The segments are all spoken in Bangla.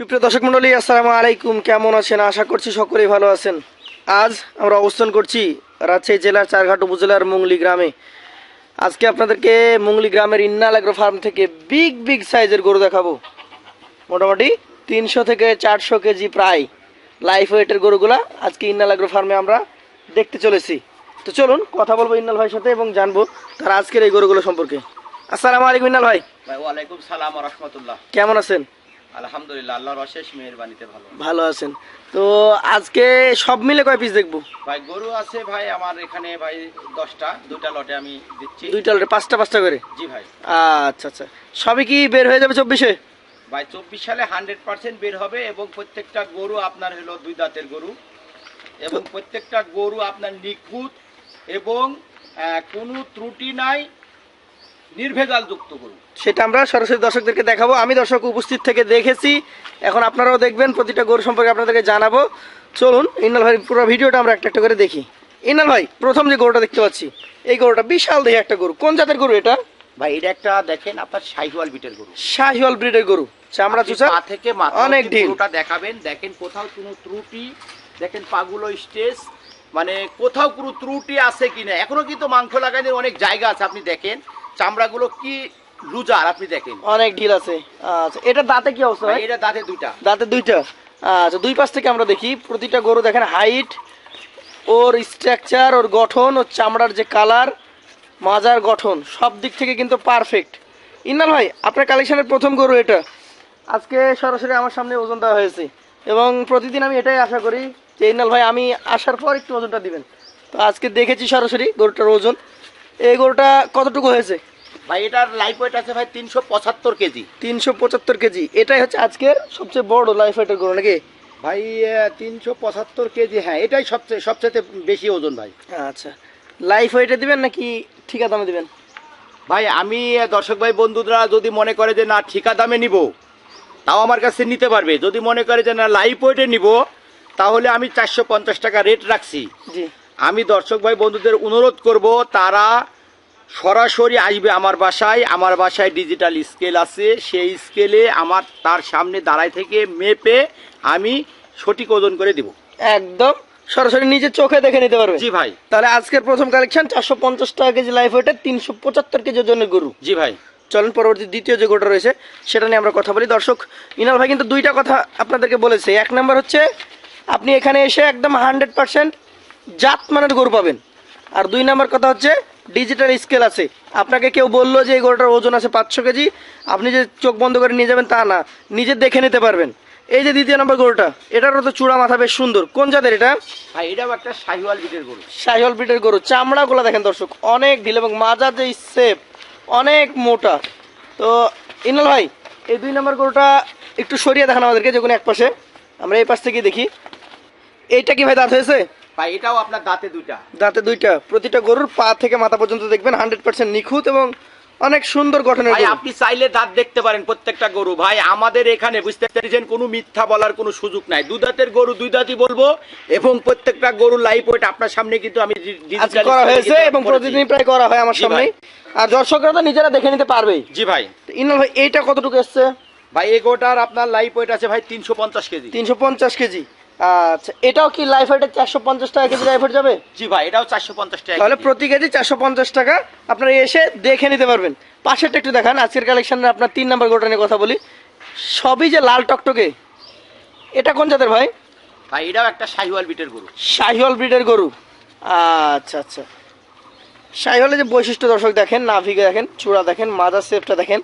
সুপ্রিয় দর্শক মন্ডলী আসসালামু আলাইকুম। কেমন আছেন? আশা করছি সকলেই ভালো আছেন। আজ আমরা অবস্থান করছি রাজশাহী জেলার চারঘাট উপজেলার মুংলি গ্রামে। আজকে আপনাদেরকে মুংলি গ্রামের ইন্নাল এগ্রো ফার্ম থেকে বিগ বিগ সাইজের গরু দেখাবো। মোটামুটি তিনশো থেকে চারশো কেজি প্রায় লাইফ ওয়েটের গরুগুলা আজকে ইন্নাল ফার্মে আমরা দেখতে চলেছি। তো চলুন কথা বলব ইন্নাল ভাইয়ের সাথে এবং জানব তার আজকের এই গরুগুলো সম্পর্কে। আসসালামু আলাইকুম ইন্নাল ভাই। ওয়ালাইকুম সালাম রহমতুল্লাহ। কেমন আছেন? আলহামদুলিল্লাহ আল্লাহর অশেষ মেহেরবানিতে ভালো। ভালো আছেন। তো আজকে সব মিলে কয় পিস দেখব? ভাই গরু আছে ভাই আমার এখানে ভাই দশটা দুটা লটে আমি দিচ্ছি। দুইটা লটে পাঁচটা পাঁচটা করে? জি ভাই। আচ্ছা আচ্ছা। সবই কি বের হয়ে যাবে চব্বিশে? ভাই চব্বিশ সালে হান্ড্রেড পার্সেন্ট বের হবে এবং প্রত্যেকটা গরু আপনার হলো দুই দাঁতের গরু। এবং প্রত্যেকটা গরু আপনার নিখুঁত এবং কোনো ত্রুটি নাই। নির্ভেজাল যুক্ত গরু সেটা আমরা সরাসরি দর্শকদেরকে দেখাবো। আমি দর্শক উপস্থিত থেকে দেখেছি এখন আপনারাও দেখবেন প্রতিটা গরু সম্পর্কে আপনাদেরকে জানাব। চলুন ইনাল ভাই পুরো ভিডিওটা আমরা একটা একটা করে দেখি। ইনাল ভাই প্রথম যে গরুটা দেখতে পাচ্ছি এই গরুটা বিশাল দেখে একটা গরু। কোন জাতের গরু এটা? ভাই এটা একটা দেখেন আপনার শাহিওয়াল বিটের গরু। শাহিওয়াল ব্রিডের গরু। চামড়া চুচা পা থেকে মাথা অনেক অনেক ঢিল। পুরোটা দেখাবেন। দেখেন কোথাও কোনো ত্রুটি দেখেন পাগুলো স্টেজ মানে কোথাও কোনো ত্রুটি আছে কিনা? এখনও কিন্তু মাংস লাগানোর অনেক জায়গা আছে আপনি দেখেন। চামড়াগুলো কি লুজার আপনি দেখেন। অনেক ঢিল আছে। আচ্ছা এটা দাঁতে কি অবস্থা ভাই? এটা দাঁতে দুইটা। দাঁতে দুইটা? আচ্ছা দুই পাশ থেকে আমরা দেখি প্রতিটা গরু দেখেন হাইট ওর স্ট্রাকচার ওর গঠন ওর চামড়ার যে কালার মাজার গঠন সব দিক থেকে কিন্তু পারফেক্ট ইন্নাল ভাই আপনার কালেকশনের প্রথম গরু এটা? আজকে সরাসরি আমার সামনে ওজন দেওয়া হয়েছে। এবং প্রতিদিন আমি এটাই আশা করি যে ইন্নাল ভাই আমি আসার পর একটু ওজনটা দিবেন। তো আজকে দেখেছি সরাসরি গরুটার ওজন। এই গরুটা কতটুকু হয়েছে? ভাই এটার লাইফ ওয়েট আছে ভাই তিনশো পঁচাত্তর কেজি। তিনশো পঁচাত্তর কেজি। এটাই হচ্ছে আজকের সবচেয়ে বড় লাইফ ওয়েটের গরু নাকি? ভাই তিনশো পঁচাত্তর কেজি হ্যাঁ এটাই সবচেয়ে সবচেয়ে বেশি ওজন ভাই। আচ্ছা। লাইফ ওয়েটে দিবেন নাকি ঠিকা দামে দিবেন? ভাই আমি দর্শক ভাই বন্ধুরা যদি মনে করে যে না ঠিকা দামে নিব তাও আমার কাছে নিতে পারবে। যদি মনে করে যে না লাইফ ওয়েটে নিব তাহলে আমি চারশো পঞ্চাশ টাকা রেট রাখছি। আমি দর্শক ভাই বন্ধুদের অনুরোধ করব তারা সরাসরি আসবে আমার বাসায়। আমার বাসায় ডিজিটাল স্কেল আছে। সেই স্কেলে আমার তার সামনে দাঁড়ায় থেকে মেপে আমি সঠিক ওজন করে দিব। একদম। সরাসরি নিজের চোখে দেখে নিতে পারবে। জি ভাই। তাহলে আজকের প্রথম কালেকশন চারশো পঞ্চাশ টাকা কেজি লাইফ ওয়েটে তিনশো পঁচাত্তর কেজি ওজনের গরু। জি ভাই। চলেন পরবর্তী দ্বিতীয় যে গরুটা রয়েছে সেটা নিয়ে আমরা কথা বলি। দর্শক ইনাল ভাই কিন্তু দুইটা কথা আপনাদেরকে বলেছে। এক নম্বর হচ্ছে আপনি এখানে এসে একদম হান্ড্রেড পার্সেন্ট জাত মানের গরু পাবেন। আর দুই নম্বর কথা হচ্ছে ডিজিটাল স্কেল আছে। আপনাকে কেউ বলল যে এই গরুটার ওজন আছে পাঁচশো কেজি আপনি যে চোখ বন্ধ করে নিয়ে যাবেন তা না নিজে দেখে নিতে পারবেন। এই যে দ্বিতীয় নম্বর গরুটা এটারও তো চূড়া মাথা বেশ সুন্দর। কোন জাতের এটা? ভাই এটাও একটা শাহিওয়াল বিটের গরু। শাহিওয়াল ব্রিডের গরু। চামড়াগুলো দেখেন দর্শক অনেক ঢিল এবং মাজা যে সেপ অনেক মোটা। তো ইনাল ভাই এই দুই নম্বর গরুটা একটু সরিয়ে দেখান আমাদেরকে যে কোনো এক পাশে। আমরা এই পাশ থেকে দেখি। এইটা কি ভাই দাঁত হয়েছে? ভাই এটাও আপনার দাঁতে দুইটা। দাঁতে দুইটা। প্রতিটা গরুর পা থেকে মাথা পর্যন্ত দেখবেন হান্ড্রেড পার্সেন্ট নিখুঁত এবং অনেক সুন্দর গঠনের ভাই আপনি চাইলে দাঁত দেখতে পারেন প্রত্যেকটা গরু। ভাই আমাদের এখানে বুঝতে পারছেন কোনো মিথ্যা বলার কোনো সুযোগ নাই। দুই দাঁতের গরু দুই দাঁতই বলব এবং প্রত্যেকটা গরু লাইভ ওয়েট আপনার সামনে কিন্তু আমি করা হয়েছে এবং। প্রতিদিন প্রায় করা হয় আমার সামনে। আর দর্শকরা তো নিজেরা দেখে নিতে পারবেই জি ভাই। ইনাল ভাই এইটা কতটুকু এসছে? ভাই এগোটার আপনার লাইভ ওয়েট আছে ভাই তিনশো পঞ্চাশ কেজি। তিনশো পঞ্চাশ কেজি। আচ্ছা এটাও কি লাইফ হাইটে চারশো পঞ্চাশ টাকা কেজি লাইফ হাইট যাবে? জি ভাই এটাও চারশো পঞ্চাশ টাকা তাহলে প্রতি কেজি চারশো পঞ্চাশ টাকা। আপনারা এসে দেখে নিতে পারবেন। পাশেরটা একটু দেখান আজকের কালেকশনে আপনার তিন নাম্বার গোটা নিয়ে কথা বলি। সবই যে লাল টকটকে এটা কোন জাতের ভাই? ভাই এটাও একটা শাহিওয়াল বিটের গরু। শাহিওয়াল ব্রিডের গরু। আচ্ছা আচ্ছা। শাহিওয়ালের যে বৈশিষ্ট্য দর্শক দেখেন নাভিকে দেখেন চূড়া দেখেন মাদার সেফটা দেখেন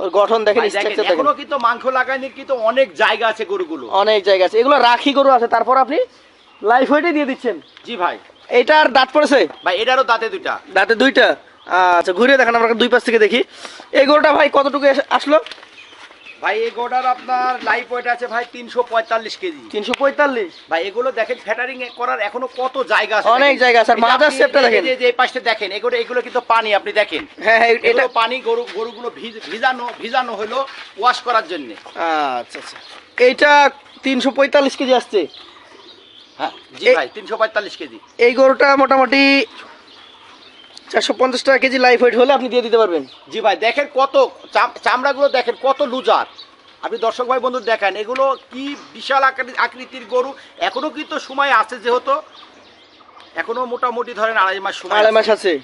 ওর গঠন দেখেন স্ট্রাকচার দেখেন এখনও কিন্তু মাংস লাগানোর কিন্তু অনেক জায়গা আছে গরুগুলো। অনেক জায়গা আছে। এগুলো রাখি গরু আছে তারপর আপনি লাইফ ওয়েটে দিয়ে দিচ্ছেন। জি ভাই। এটার দাঁত পড়েছে? ভাই এটারও দাঁতে দুইটা। দাঁতে দুইটা? আচ্ছা ঘুরে দেখান আমরা দুই পাশ থেকে দেখি। এই গরুটা ভাই কতটুকু আসলো? ভাই এই গোটার আপনার লাইভ ওয়েট আছে ভাই তিনশো পঁয়তাল্লিশ কেজি। তিনশো পঁয়তাল্লিশ? ভাই এগুলো দেখেন ফ্যাটারিং করার এখনও কত জায়গা আছে অনেক। জায়গা আছে, মাথার শেপটা দেখেন। যে এই পাশে দেখেন এগুলো এগুলো কিন্তু পানি আপনি দেখেন। হ্যাঁ হ্যাঁ এটা এটা পানি গরু গরুগুলো ভিজানো ভিজানো হলো ওয়াশ করার জন্য। আচ্ছা আচ্ছা। এইটা তিনশো পঁয়তাল্লিশ কেজি আসছে। হ্যাঁ জি ভাই তিনশো পঁয়তাল্লিশ কেজি। এই গরুটা মোটামুটি চারশো পঞ্চাশ টাকা কেজি লাইফ ওয়েট হলে আপনি দিয়ে দিতে পারবেন। জি ভাই দেখেন কত চাম- চামড়াগুলো দেখেন কত লুজার। আপনি দর্শক ভাই বন্ধু দেখেন এগুলো কি বিশাল আকৃতি- আকৃতির গরু। এখনও কিন্তু সময় আছে যেহেতু এখনও মোটামুটি ধরেন আড়াই মাস সময় আড়াই মাস আছে।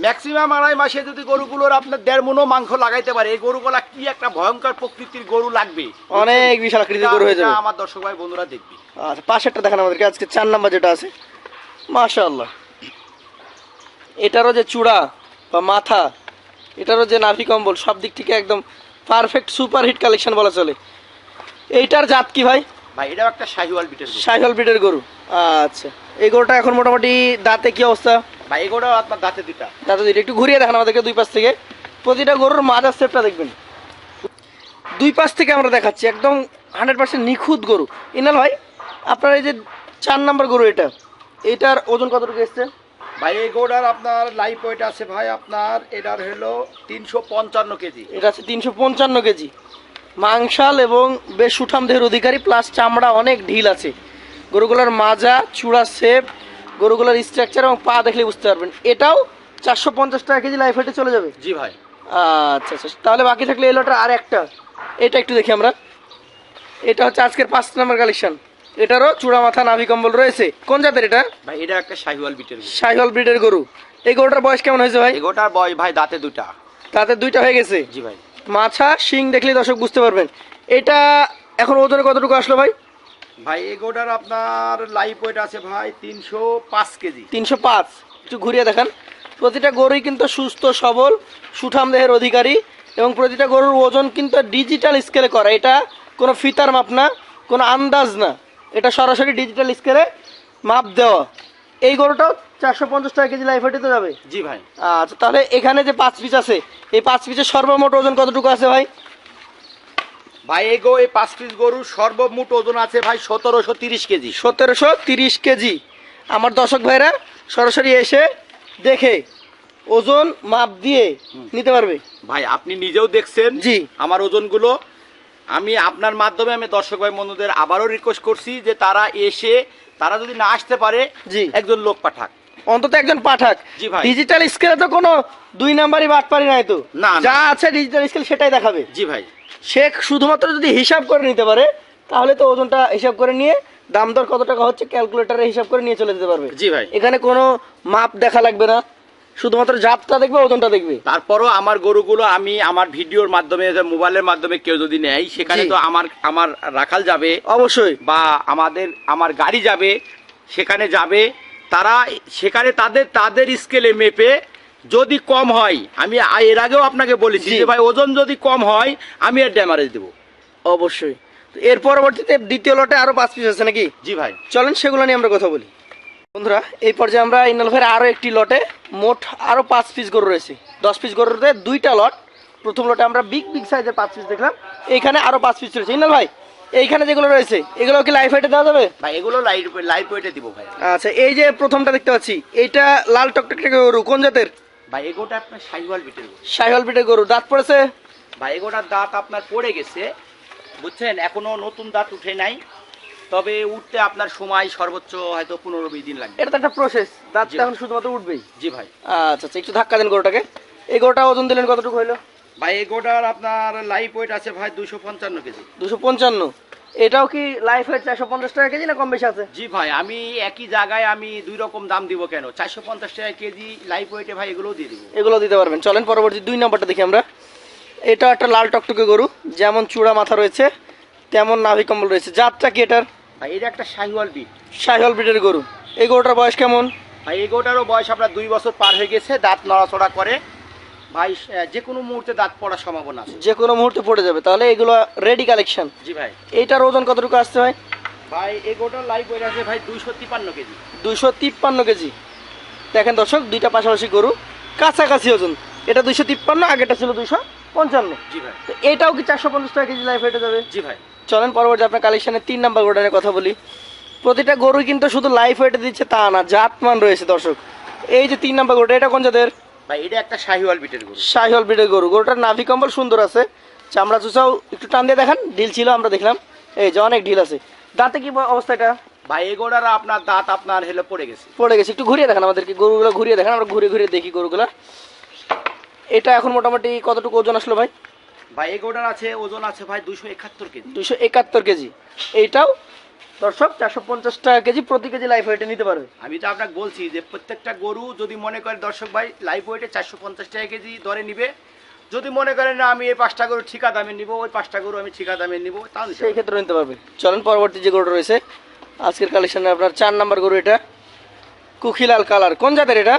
ম্যাক্সিমাম আড়াই মাসে যদি গরুগুলোর আপনার দেড় মনও মাংস লাগাইতে পারে এই গরুগুলা কি একটা ভয়ঙ্কর প্রকৃতির গরু লাগবে। অনেক বিশাল আকৃতির গরু হয়ে যাবে। আমার দর্শক ভাই বন্ধুরা দেখবি। আচ্ছা পাশেরটা দেখেন আমাদেরকে আজকে চার নাম্বার যেটা আছে। মাশাআল্লাহ। এটারও যে চূড়া বা মাথা এটারও যে নাভি কম্বল সব দিক থেকে একদম পারফেক্ট সুপার হিট কালেকশন বলা চলে। এইটার জাত কি ভাই? ভাই এটাও একটা শাহিওয়াল বিটের গরু। সাইহল ব্রিডের গরু। আচ্ছা এই গরুটা এখন মোটামুটি দাঁতে কি অবস্থা? ভাই এই গরুটাও আপনার দাঁতে দুটা দাঁতে দুইটা। একটু ঘুরিয়ে দেখান আমাদেরকে দুই পাশ থেকে। প্রতিটা গরুর মাজার সেপটা দেখবেন। দুই পাশ থেকে আমরা দেখাচ্ছি একদম হান্ড্রেড পার্সেন্ট নিখুঁত গরু। ইনাল ভাই আপনার এই যে চার নাম্বার গরু এটা এটার ওজন কতটুকু এসছে? ভাই এই গরুটার আপনার লাইফ ওয়েট আছে ভাই আপনার এটার হলো তিনশো পঞ্চান্ন কেজি। এটা আছে তিনশো পঞ্চান্ন কেজি। মাংসাল এবং বেশ সুঠাম দেহের অধিকারী প্লাস চামড়া অনেক ঢিল আছে। গরুগুলোর মাজা চূড়া শেপ গরুগুলোর স্ট্রাকচার এবং পা দেখলে বুঝতে পারবেন। এটাও চারশো পঞ্চাশ টাকা কেজি লাইফ হেঁটে চলে যাবে। জি ভাই। আচ্ছা আচ্ছা তাহলে বাকি থাকলে এলোটা আর একটা এটা একটু দেখি আমরা। এটা হচ্ছে আজকের পাঁচ নাম্বার কালেকশন এটারও চূড়া মাথা নাভি কম্বল রয়েছে। কোন জাতের এটা? ভাই এটা একটা শাহিওয়াল বিটের গরু। সাইহল ব্রিডের গরু। এই গরুটার বয়স কেমন হয়েছে ভাই? এই গরুটার বয় ভাই দাঁতে দুটা তাতে দুইটা হয়ে গেছে? জি ভাই। মাছা শিং দেখলে দর্শক বুঝতে পারবেন। এটা এখন ওজনে কতটুকু আসলো ভাই? ভাই এই গরুটার আপনার লাইফ ওয়েট আছে ভাই তিনশো পাঁচ কেজি। তিনশো পাঁচ। একটু ঘুরিয়ে দেখান। প্রতিটা গরুই কিন্তু সুস্থ সবল সুঠাম দেহের অধিকারী এবং প্রতিটা গরুর ওজন কিন্তু ডিজিটাল স্কেলে করা। এটা কোনো ফিতার মাপ না কোনো আন্দাজ না। এটা সরাসরি ডিজিটাল স্কেলে মাপ দেওয়া। এই গরুটাও চারশো পঞ্চাশ টাকা কেজি লাইফ হেঁটে যাবে। জি ভাই। আচ্ছা তাহলে এখানে যে পাঁচ পিস আছে এই পাঁচ পিসের সর্বমোট ওজন কতটুকু আছে ভাই? ভাই এই গো এই পাঁচ পিস গরুর সর্বমোট ওজন আছে ভাই সতেরোশো তিরিশ কেজি। সতেরোশো তিরিশ কেজি। আমার দর্শক ভাইরা সরাসরি এসে দেখে ওজন মাপ দিয়ে নিতে পারবে। ভাই আপনি নিজেও দেখছেন জি। আমার ওজনগুলো আমি আপনার মাধ্যমে আমি দর্শক ভাই বন্ধুদের আবারও রিকোয়েস্ট করছি যে তারা এসে তারা যদি না আসতে পারে জি। একজন লোক পাঠাক। অন্তত একজন পাঠাক। জি ভাই। ডিজিটাল স্কেলে তো কোনো দুই নাম্বারই বাট পারি নাই তো। না, না। যা আছে ডিজিটাল স্কেল সেটাই দেখাবে। জি ভাই। সে শুধুমাত্র যদি হিসাব করে নিতে পারে তাহলে তো ওজনটা হিসাব করে নিয়ে দাম দর কত টাকা হচ্ছে ক্যালকুলেটারে হিসাব করে নিয়ে চলে যেতে পারবে। জি ভাই। এখানে কোনো মাপ দেখা লাগবে না। শুধুমাত্র জাতটা দেখবে ওজনটা দেখবে। তারপরও আমার গরুগুলো আমি আমার ভিডিওর মাধ্যমে মোবাইলের মাধ্যমে কেউ যদি নেয় সেখানে তো আমার আমার রাখাল যাবে। অবশ্যই। বা আমাদের আমার গাড়ি যাবে সেখানে যাবে। তারা সেখানে তাদের তাদের স্কেলে মেপে যদি কম হয় আমি এর আগেও আপনাকে বলেছি যে ভাই ওজন যদি কম হয় আমি এর ড্যামারেজ দেবো। অবশ্যই। এর পরবর্তীতে দ্বিতীয় লটে আরও পাঁচ পিস আছে নাকি? জি ভাই। চলেন সেগুলো নিয়ে আমরা কথা বলি। বন্ধুরা এই পর্যায়ে আমরা ইনাল ভাইয়ের আরও একটি লটে মোট আরও পাঁচ পিস গরু রয়েছে। দশ পিস গরুতে দুইটা লট প্রথম লটে আমরা বিগ বিগ সাইজের পাঁচ পিস দেখলাম। এইখানে আরও পাঁচ পিস রয়েছে ইনাল ভাই এইখানে যেগুলো রয়েছে এগুলো কি লাইফ হাইটে দেওয়া যাবে? ভাই এগুলো লাইট লাইফ ওয়েটে দিব ভাই। আচ্ছা এই যে প্রথমটা দেখতে পাচ্ছি এইটা লাল টকটকে গরু কোন জাতের? ভাই এগোটা আপনার সাইওয়াল বিটের গরু। সাইহল পিঠে গরু। দাঁত পড়েছে? ভাই এগোটার দাঁত আপনার পড়ে গেছে বুঝছেন? এখনও নতুন দাঁত উঠে নাই। তবে উঠতে আপনার সময় সর্বোচ্চ হয়তো পনেরো বিশ দিন লাগবে। এটা তো একটা প্রসেস দাঁত। এখন শুধুমাত্র উঠবেই। জি ভাই। আচ্ছা আচ্ছা একটু ধাক্কা দেন গরুটাকে। এই গরুটা ওজন দিলেন কতটুকু হইল? ভাই এগোটার আপনার লাইফ ওয়েট আছে ভাই দুশো পঞ্চান্ন কেজি। দুশো পঞ্চান্ন। এটাও কি লাইফ ওয়েট চারশো পঞ্চাশ টাকা কেজি না কম বেশি আছে? জি ভাই আমি একই জায়গায় আমি দুই রকম দাম দিব কেন? চারশো পঞ্চাশ টাকা কেজি লাইফ ওয়েটে ভাই এগুলোও দিয়ে দিব। এগুলো দিতে পারবেন। চলেন পরবর্তী দুই নম্বরটা দেখি আমরা। এটা একটা লাল টকটকে গরু যেমন চূড়া মাথা রয়েছে তেমন নাভি কম্বল রয়েছে। জাতটা কি এটার? ভাই এটা একটা শাহিওয়াল বিট। সাইহল ব্রিডের গরু। এই গরুটার বয়স কেমন? ভাই এগোটারও বয়স আপনার দুই বছর পার হয়ে গেছে দাঁত নড়াচড়া করে। ভাই যে কোনো মুহূর্তে দাঁত পড়ার সম্ভাবনা আছে। যে কোনো মুহূর্তে পড়ে যাবে। তাহলে এগুলো রেডি কালেকশন জি ভাই। এইটার ওজন কতটুকু আসতে হয় ভাই এগোটার লাইফ ওয়েট আছে ভাই দুইশো তিপ্পান্ন কেজি। দুইশো তিপ্পান্ন কেজি। দেখেন দর্শক দুইটা পাশাপাশি গরু। কাছাকাছি ওজন। এটা দুইশো তিপ্পান্ন আগেটা ছিল দুইশো পঞ্চান্ন। জি ভাই। তো এটাও কি চারশো পঞ্চাশ টাকা কেজি লাইফ হেঁটে যাবে? জি ভাই। চলেন পরবর্তী আপনার কালেকশনের তিন নাম্বার গরুটা নিয়ে কথা বলি। প্রতিটা গরু কিন্তু শুধু লাইফ ওয়েটে দিচ্ছে তা না জাতমান রয়েছে দর্শক। এই যে তিন নাম্বার গরুটা এটা কোন জাতের? ভাই এটা একটা শাহিওয়াল বিটের গরু। শাহিওয়াল ব্রিডের গরু। গরুটার নাভি কম্বল সুন্দর আছে। চামড়া চুচাও একটু টান দিয়ে দেখান ঢিল ছিল আমরা দেখলাম। এই যে অনেক ঢিল আছে। দাঁতে কি অবস্থা এটা? ভাই এগোটার আপনার দাঁত আপনার হেলে পড়ে গেছে। পড়ে গেছে। একটু ঘুরিয়ে দেখান আমাদেরকে গরুগুলো ঘুরিয়ে দেখান আমরা ঘুরে ঘুরে দেখি গরুগুলো এটা এখন মোটামুটি কতটুকু ওজন আসলো ভাই? ভাই এই গরুটার আছে ওজন আছে ভাই দুশো একাত্তর কেজি। দুশো একাত্তর কেজি। এইটাও দর্শক চারশো পঞ্চাশ টাকা কেজি প্রতি কেজি লাইফ ওয়েটে নিতে পারবে। আমি তো আপনাকে বলছি যে প্রত্যেকটা গরু যদি মনে করে দর্শক ভাই লাইফ ওয়েটে চারশো পঞ্চাশ টাকা কেজি দরে নিবে। যদি মনে করেন না আমি এই পাঁচটা গরু ঠিকা দামে নিব ওই পাঁচটা গরু আমি ঠিকা দামে নিব নিতে সেই ক্ষেত্রে নিতে পারবে। চলেন পরবর্তী যে গরুটা রয়েছে আজকের কালেকশনে আপনার চার নাম্বার গরু এটা। কুখিলাল কালার। কোন জাতের এটা?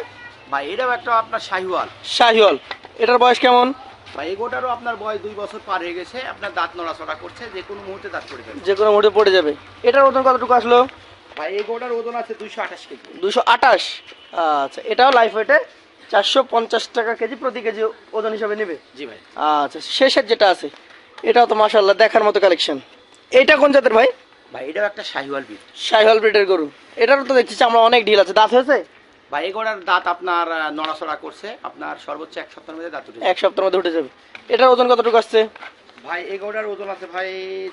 ভাই এটাও একটা আপনার শাহিওয়াল। শাহিওয়াল। এটার বয়স কেমন? ভাই এই গরুটারও আপনার বয়স দুই বছর পার হয়ে গেছে আপনার দাঁত নড়াচড়া করছে যে কোনো মুহূর্তে দাঁত পড়ে যাবে। যে কোনো মুহূর্তে পড়ে যাবে। এটার ওজন কতটুকু আসলো? ভাই এই গরুটার ওজন আছে দুইশো আঠাশ কেজি। দুশো আঠাশ? আচ্ছা এটাও লাইফ ওয়েটে চারশো পঞ্চাশ টাকা কেজি প্রতি কেজি ওজন হিসাবে নেবে? জি ভাই। আচ্ছা শেষের যেটা আছে এটাও তো মাশাল্লাহ দেখার মতো কালেকশন এইটা কোন জাতের ভাই? ভাই এটাও একটা শাহিওয়াল বিট শাহিওয়াল ব্রিডের গরু। এটারও তো দেখছি আমরা অনেক ঢিল আছে। দাঁত হয়েছে? এই গরুটার দাঁত আপনার নড়াচড়া করছে আপনার সর্বোচ্চ এক সপ্তাহের মধ্যে দাঁত উঠে এক সপ্তাহের মধ্যে উঠে যাবে। এটার ওজন কতটুকু আসছে? ভাই এই গরুটার ওজন আছে ভাই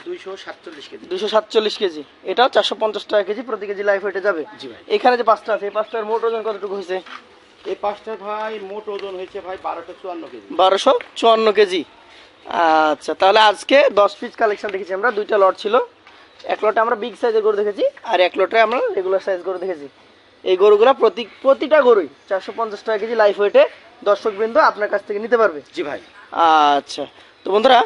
দুইশো সাতচল্লিশ কেজি। দুশো সাতচল্লিশ কেজি। এটাও চারশো পঞ্চাশ টাকা কেজি প্রতি কেজি লাইফ হয়ে যাবে। জি ভাই। এখানে যে পাঁচটা আছে এই পাঁচটার মোট ওজন কতটুকু হয়েছে? এই পাঁচটা ভাই মোট ওজন হয়েছে ভাই বারোশো চুয়ান্ন কেজি। বারোশো চুয়ান্ন কেজি। আচ্ছা তাহলে আজকে দশ পিস কালেকশন দেখেছি আমরা। দুইটা লট ছিল। এক লটে আমরা বিগ সাইজের গরু দেখেছি আর এক লটে আমরা রেগুলার সাইজ গরু দেখেছি। এই গরুগুলো প্রতি প্রতিটা গরুই চারশো পঞ্চাশ টাকা কেজি লাইফ ওয়েটে দর্শকবৃন্দ আপনার কাছ থেকে নিতে পারবে। জি ভাই। আচ্ছা। তো বন্ধুরা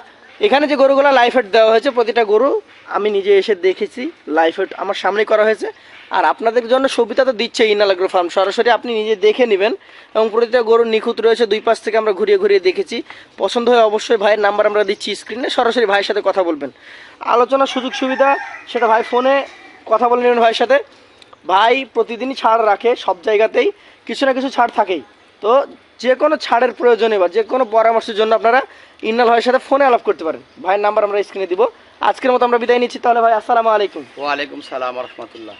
এখানে যে গরুগুলো লাইফ হেড দেওয়া হয়েছে প্রতিটা গরু আমি নিজে এসে দেখেছি লাইফ হেড আমার সামনে করা হয়েছে। আর আপনাদের জন্য সুবিধা তো দিচ্ছে ইনালাগ্রো ফার্ম সরাসরি আপনি নিজে দেখে নেবেন এবং প্রতিটা গরু নিখুঁত রয়েছে দুই পাশ থেকে আমরা ঘুরিয়ে ঘুরিয়ে দেখেছি। পছন্দ হয়ে অবশ্যই ভাইয়ের নাম্বার আমরা দিচ্ছি স্ক্রিনে সরাসরি ভাইয়ের সাথে কথা বলবেন। আলোচনা সুযোগ সুবিধা সেটা ভাই ফোনে কথা বলে নেবেন ভাইয়ের সাথে। ভাই প্রতিদিনই ছাড় রাখে, সব জায়গাতেই কিছু না কিছু ছাড় থাকেই। তো যে কোনো ছাড়ের প্রয়োজনে বা যে কোনো পরামর্শের জন্য আপনারা ইন্নাল ভাইয়ের সাথে ফোনে আলাপ করতে পারেন। ভাইয়ের নাম্বার আমরা স্ক্রিনে দিব। আজকের মতো আমরা বিদায় নিচ্ছি। তাহলে ভাই, আসসালামু আলাইকুম। ওয়ালাইকুম সালাম রহমতুল্লাহ।